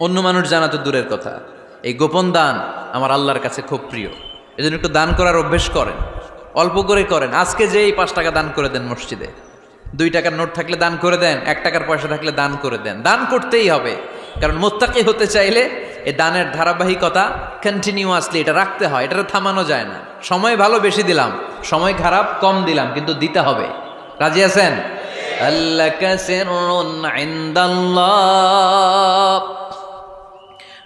অন্য মানুষ জানা তো দূরের কথা। এই গোপন দান আমার আল্লাহর কাছে খুব প্রিয়। এজন্য একটু দান করার অভ্যেস করেন। অল্প করে করেন। আজকে যে এই পাঁচ টাকা দান করে দেন মসজিদে। দুই টাকার নোট থাকলে দান করে দেন, এক টাকার পয়সা থাকলে দান করে দেন। দান করতেই হবে। কারণ মোত্তাকি হতে চাইলে এই দানের ধারাবাহিকতা কন্টিনিউয়াসলি এটা রাখতে হয়। এটা থামানো যায় না। সময় ভালো বেশি দিলাম। সময় খারাপ কম দিলাম, কিন্তু দিতে হবে। রাজি আছেন? আল্লাহ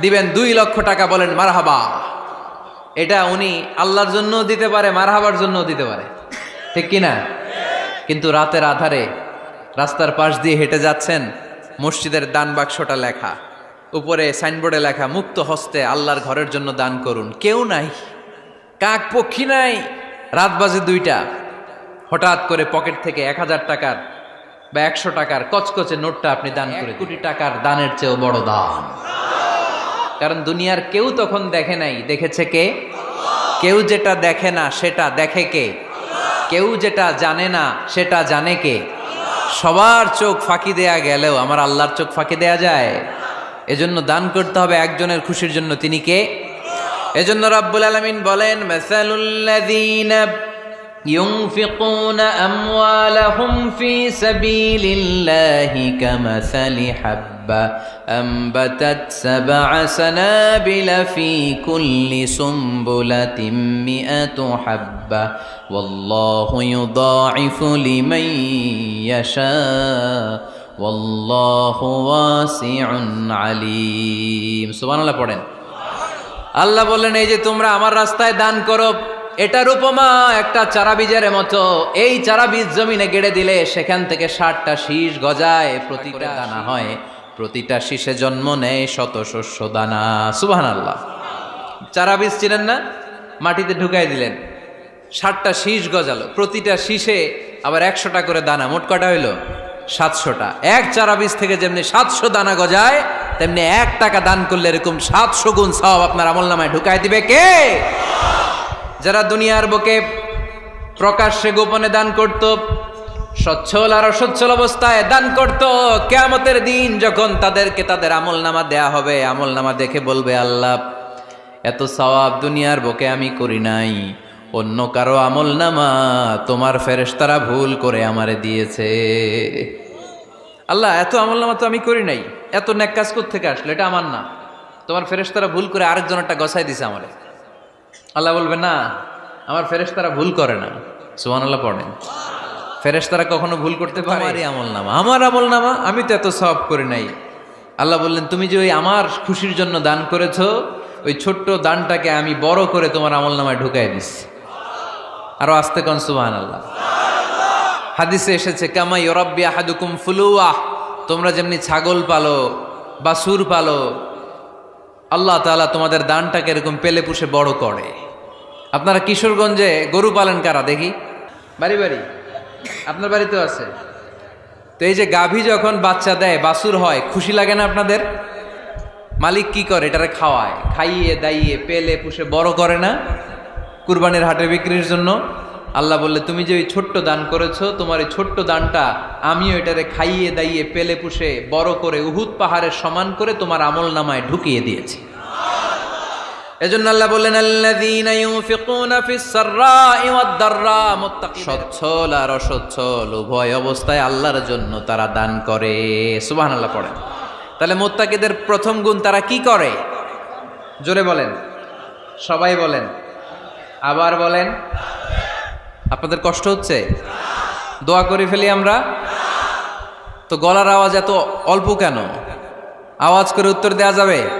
দিবেন দুই লক্ষ টাকা বলেন মারহাবা। এটা উনি আল্লাহর জন্য দিতে পারে মারহাবার জন্য দিতে পারে। ঠিক কি না কিন্তু রাতের আধারে রাস্তার পাশ দিয়ে হেঁটে যাচ্ছেন মসজিদের দান বাক্সটা লেখা। উপরে সাইনবোর্ডে লেখা মুক্ত হস্তে আল্লাহর ঘরের জন্য দান করুন। কেউ নাই। কাক পক্ষী নাই। রাত বাজে দুইটা। হঠাৎ করে পকেট থেকে এক হাজার টাকার বা একশো টাকার কচকচে নোটটা আপনি দান করে কোটি টাকার দানের চেয়েও বড় দান। কারণ দুনিয়ার কেউ তখন দেখে নাই। দেখেছে কে? কেউ যেটা দেখে না, সেটা দেখে কে? কেউ যেটা জানে না, সেটা জানে কে? সবার চোখ ফাঁকি দেয়া গেলেও আমার আল্লাহর চোখ ফাঁকি দেয়া যায়। এজন্য দান করতে হবে একজনের খুশির জন্য। তিনি কে? এজন্য রাব্বুল আলামিন বলেন ينفقون أموالهم في سبيل الله كمثل حبة أنبتت سبع سنابل في كل سنبلة مئة حبة والله يضاعف لمن يشاء والله واسع عليم سبحان الله পড়েন আল্লাহ বললেন এই যে তোমরা আমার রাস্তায় দান করো এটার উপমা একটা চারা বীজের মতো। এই চারা বীজ জমিনে গেড়ে দিলে সেখান থেকে ষাটটা শীষ গজায়, প্রতিটা দানা হয়, প্রতিটা শীষে জন্ম নেয় শত শস্য দানা। সুবাহান আল্লাহ চারা বীজ ছিলেন না? মাটিতে ঢুকাই দিলেন। ষাটটা শীষ গজালো, প্রতিটা শীষে আবার একশোটা করে দানা, মোট কটা হইল? সাতশোটা। এক চারা বীজ থেকে যেমনি সাতশো দানা গজায়, তেমনি এক টাকা দান করলে এরকম সাতশো গুণ সব আপনার আমল নামায় ঢুকাই দিবে কে? যারা দুনিয়ার বুকে প্রকাশ্যে গোপনে দান করত, সচ্ছল আর অসচ্ছল অবস্থায় দান করত, কেয়ামতের দিন যখন তাদেরকে তাদের আমল নামা দেয়া হবে আমল নামা দেখে বলবে, আল্লাহ, এত সওয়াব দুনিয়ার বুকে আমি করি নাই। অন্য কারও আমল নামা তোমার ফেরেশতারা ভুল করে আমারে দিয়েছে। আল্লাহ, এত আমল নামা তো আমি করি নাই। এত ন্যাক কাজ থেকে আসলো? এটা আমার না। তোমার ফেরেশতারা ভুল করে আরেকজনেরটা গসাই দিছে আমারে। আল্লাহ বলবে, না, আমার ফেরেশতারা ভুল করে না। সুহান আল্লাহ পড়েন ফেরেশতারা কখনো ভুল করতে পারে? আমারই আমল নামা। আমার আমল নামা? আমি তো এত সব করি নাই। আল্লাহ বললেন, তুমি যে ওই আমার খুশির জন্য দান করেছ, ওই ছোট্ট দানটাকে আমি বড় করে তোমার আমল নামায় ঢুকাই দিচ্ছি আরও আস্তে কন সুবাহান আল্লাহ হাদিসে এসেছে কামাই ইয়রব্বি আহাদুকুম ফুলুয়াহ তোমরা যেমনি ছাগল পালো বা সুর পালো, আল্লাহ তাআলা তোমাদের দানটাকে এরকম পেলে পুষে বড় করে। আপনারা কিশোরগঞ্জে গরু পালেন কারা? দেখি। বাড়ি বাড়ি। আপনার বাড়িতেও আছে। তো এই যে গাভী যখন বাচ্চা দেয় বাসুর হয়, খুশি লাগে না আপনাদের? মালিক কি করে? এটারে খাওয়ায়। খাইয়ে, দাইয়ে, পেলে, পুষে, বড় করে না? কুরবানির হাটে বিক্রির জন্য? আল্লাহ বললে, তুমি যে ওই ছোট্ট দান করেছ, তোমার এই ছোট্ট দানটা আমিও এটারে খাইয়ে, দাইয়ে, পেলে, পুষে, বড় করে উহুদ পাহাড়ের সমান করে তোমার আমল নামায় ঢুকিয়ে দিয়েছি। এজন্য আল্লাহ বললেন, আল্লাযীনা ইউনফিকুনা ফিস সাররাই ওয়াদ দাররা মুত্তাকিন সচ্ছল আর অসচ্ছল উভয় অবস্থায় আল্লাহর জন্য তারা দান করে। সুবহানাল্লাহ পড়েন তাহলে মুত্তাকিদের প্রথম গুণ তারা কি করে? জোরে বলেন। সবাই বলেন। আবার বলেন। আপনাদের কষ্ট হচ্ছে? দোয়া করে ফেলি আমরা? তো গলার আওয়াজ এত অল্প কেন? আওয়াজ করে উত্তর দেওয়া যাবে?